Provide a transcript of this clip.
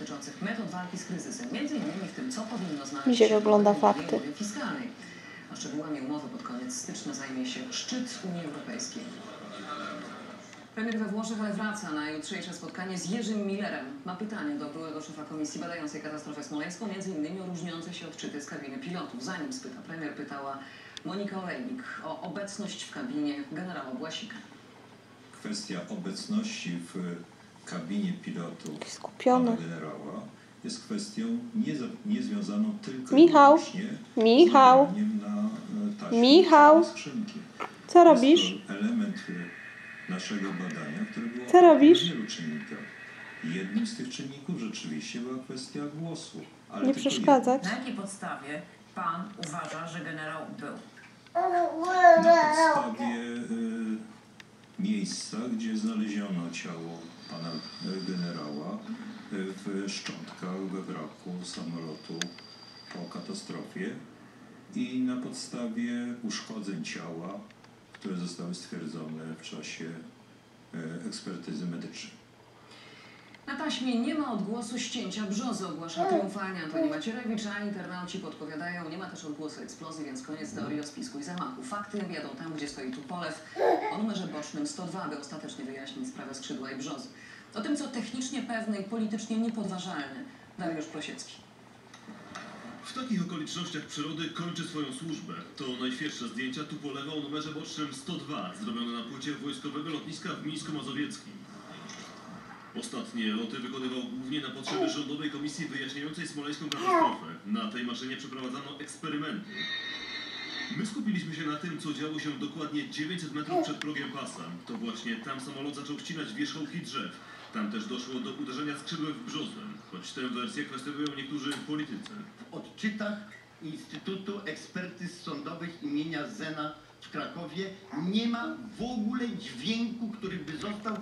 dotyczących metod walki z kryzysem, między innymi w tym, co powinno znaleźć się w ogląda fakty. fiskalnej. A szczegółami umowy pod koniec stycznia zajmie się szczyt Unii Europejskiej. Premier we Włoszech, ale wraca na jutrzejsze spotkanie z Jerzym Millerem. Ma pytanie do byłego szefa komisji badającej katastrofę smoleńską, między innymi o różniące się odczyty z kabiny pilotów. Zanim spyta premier, pytała Monika Olejnik o obecność w kabinie generała Błasika. Kwestia obecności w kabinie pilotów Skupiony. generała jest kwestią nie, za- nie związaną tylko Michał. Michał. na e, taśmę Michał. skrzynki. Co robisz? Jest to element e, naszego badania, który był Co robisz? wielu czynnikach. Jednym z tych czynników rzeczywiście była kwestia głosu. Ale Nie tylko przeszkadzać. Na jakiej podstawie pan uważa, że generał był? Na podstawie ciało pana generała y, w szczątkach we wraku samolotu po katastrofie i na podstawie uszkodzeń ciała, które zostały stwierdzone w czasie y, ekspertyzy medycznej. Na taśmie nie ma odgłosu ścięcia brzozy, ogłasza triumfalnie Antoni Macierewicz, a internauci podpowiadają, nie ma też odgłosu eksplozji, więc koniec teorii o spisku i zamachu. Fakty jadą tam, gdzie stoi Tupolew, o numerze bocznym 102, by ostatecznie wyjaśnić sprawę skrzydła i brzozy. O tym, co technicznie pewne i politycznie niepodważalne. Dariusz Prosiecki. W takich okolicznościach przyrody kończy swoją służbę. To najświeższe zdjęcia Tupolewa o numerze bocznym 102, zrobione na płycie wojskowego lotniska w Mińsku Mazowieckim. Ostatnie loty wykonywał głównie na potrzeby rządowej komisji wyjaśniającej smoleńską katastrofę. Na tej maszynie przeprowadzano eksperymenty. My skupiliśmy się na tym, co działo się dokładnie 900 metrów przed progiem pasa. To właśnie tam samolot zaczął ścinać wierzchołki drzew. Tam też doszło do uderzenia skrzydłem w brzozę, choć tę wersję kwestionują niektórzy politycy. w odczytach Instytutu Ekspertyz Sądowych imienia Zena w Krakowie nie ma w ogóle dźwięku, który by został